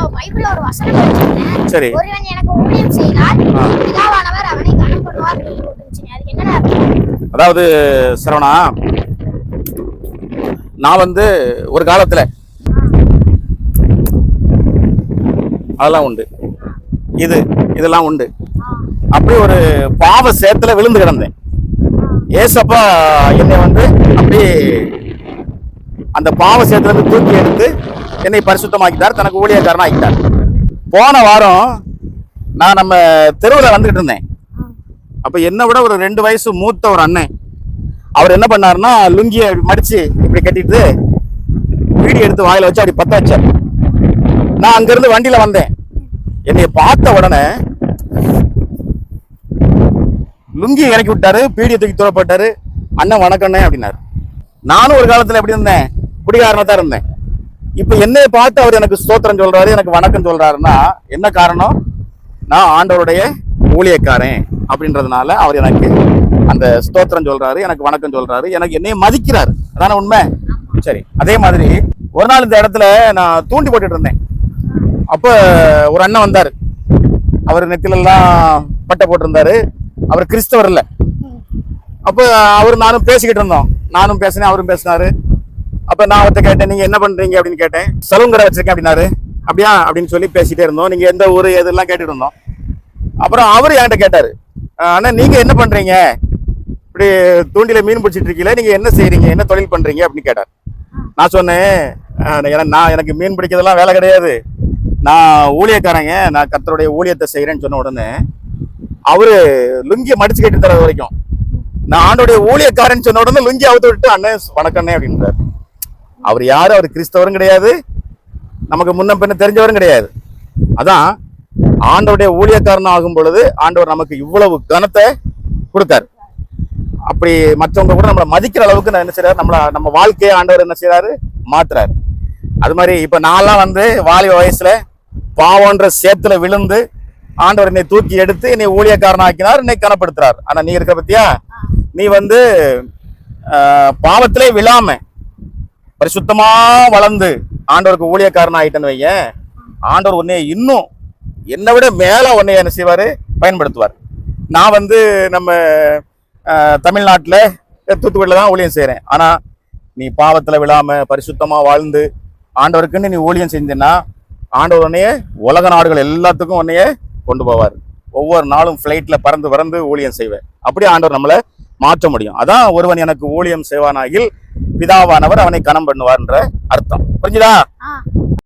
நான் பைபிள்ல ஒரு வசனம் படிச்சிருந்தேன் சரி ஒருவன் எனக்கு ஊழியம் செய்தால் ஆ. பிதாவானவர் அவனை கனப்படுவார் அப்படின்னு போட்டுருந்துச்சுங்க. அதுக்கு என்ன அர்த்தம்? அதாவது சரவணா நான் வந்து ஒரு காலத்துல அதெல்லாம் உண்டு இது இதெல்லாம் உண்டு அப்படி ஒரு பாவ சேத்துல விழுந்து கிடந்தேன் ஏசப்பா என்னை வந்து அப்படி அந்த பாவ சேத்துல இருந்து தூக்கி எடுத்து என்னை பரிசுத்தமாக்கிட்டார் தனக்கு ஊழியக்காரனா ஆக்கிட்டார் போன வாரம் நான் நம்ம தெருவில் வந்துகிட்டு இருந்தேன். அப்போ என்னை விட ஒரு ரெண்டு வயசு மூத்த ஒரு அண்ணன். அவர் என்ன பண்ணாருன்னா லுங்கியை மடித்து இப்படி கட்டிட்டு வீடியோ எடுத்து வாயில் வச்சு அப்படி பத்த வச்சார் நான் அங்கேருந்து வண்டியில் வந்தேன். என்னை பார்த்த உடனே லுங்கி இறக்கி விட்டாரு பீடியை தூக்கி தூரப்பட்டாரு. அண்ணன் வணக்கண்ணே அப்படின்னாரு. நானும் ஒரு காலத்தில் எப்படி இருந்தேன்? குடிகாரனா தான் இருந்தேன். இப்ப என்னை பார்த்து அவர் எனக்கு ஸ்தோத்திரம் சொல்றாரு எனக்கு வணக்கம் சொல்றாருன்னா என்ன காரணம்? நான் ஆண்டவருடைய ஊழியக்காரன் அப்படின்றதுனால அவர் எனக்கு அந்த ஸ்தோத்திரம் சொல்றாரு எனக்கு வணக்கம் சொல்றாரு எனக்கு என்னைய மதிக்கிறாரு. அதான உண்மை? சரி அதே மாதிரி ஒரு நாள் இந்த இடத்துல நான் தூண்டி போட்டுட்டு இருந்தேன். அப்போ ஒரு அண்ணன் வந்தார். அவர் நெத்திலெல்லாம் பட்டை போட்டிருந்தாரு. அவர் கிறிஸ்தவர் இல்லை. அப்போ அவர் நானும் பேசிக்கிட்டு இருந்தோம். நானும் பேசினேன் அவரும் பேசினாரு. அப்ப நான் அவர்கிட்ட கேட்டேன் நீங்க என்ன பண்றீங்க? அப்படின்னு கேட்டேன். சலூன் கடை வச்சிருக்கேன் அப்படின்னாரு. அப்படியா? அப்படின்னு சொல்லி பேசிட்டே இருந்தோம். நீங்க எந்த ஊரு எதெல்லாம் கேட்டுட்டு இருந்தோம். அப்புறம் அவர் என்கிட்ட கேட்டாரு. "அஹ் நீங்க என்ன பண்றீங்க? இப்படி தூண்டில மீன் பிடிச்சிட்டு இருக்கீங்களே நீங்க என்ன செய்றீங்க? என்ன தொழில் பண்றீங்க? அப்படின்னு கேட்டார். நான் சொன்னேன் ஏன்னா நான் எனக்கு மீன் பிடிக்கிறதெல்லாம் வேலை கிடையாது. நான் ஊழியக்காரங்க நான் கத்தருடைய ஊழியத்தை செய்யறேன்னு சொன்ன உடனே அவரு லுங்கியை மடிச்சு கேட்டு தர வரைக்கும். நான் ஆண்டோடைய ஊழியக்காரன் சொன்ன உடனே லுங்கி அவுத்து விட்டு அண்ணன் வணக்கண்ணே அப்படின்றாரு. அவர் யாரும் அவர் கிறிஸ்தவரும் கிடையாது. நமக்கு முன்ன பின்ன தெரிஞ்சவரும் கிடையாது. அதான் ஆண்டவருடைய ஊழியக்காரன் ஆகும் பொழுது ஆண்டவர் நமக்கு இவ்வளவு கனத்தை கொடுத்தாரு. அப்படி மற்றவங்க கூட நம்மளை மதிக்கிற அளவுக்கு நான் என்ன செய்யறாரு நம்மளை நம்ம வாழ்க்கையை ஆண்டவர் என்ன செய்யறாரு மாத்துறாரு அது மாதிரி இப்போ நான்லாம் வந்து வாலிப வயசுல பாவன்ற சேத்துல விழுந்து ஆண்டவர் என்னை தூக்கி எடுத்து என்னை ஊழியக்காரன் ஆக்கினார் என்னை கனப்படுத்துறார். ஆனா நீ இருக்க பத்தியா? நீ வந்து பாவத்திலே விழாம பரிசுத்தமா வளர்ந்து ஆண்டவருக்கு ஊழியக்காரன் ஆயிட்டேன்னு வைங்க. ஆண்டவர் உன்னைய இன்னும் என்னை விட மேல உன்னைய என்ன செய்வாரு? பயன்படுத்துவார். நான் வந்து நம்ம தமிழ்நாட்டில் தூத்துக்குடியில் தான் ஊழியம் செய்கிறேன் ஆனால் நீ பாவத்தில் விழாமல் பரிசுத்தமாக வாழ்ந்து ஆண்டவருக்குன்னு நீ ஊழியம் செஞ்சேன்னா ஆண்டவர் உன்னைய உலக நாடுகள் எல்லாத்துக்கும் உன்னைய கொண்டு போவார். ஒவ்வொரு நாளும் ஃப்ளைட்டில் பறந்து பறந்து ஊழியம் செய்வேன். அப்படியே ஆண்டவர் நம்மளை மாற்ற முடியும். அதான் ஒருவன் எனக்கு ஊழியம் செய்வானாகில் பிதாவானவர் அவனை கனம் பண்ணுவார்ன்ற அர்த்தம். புரிஞ்சுதா?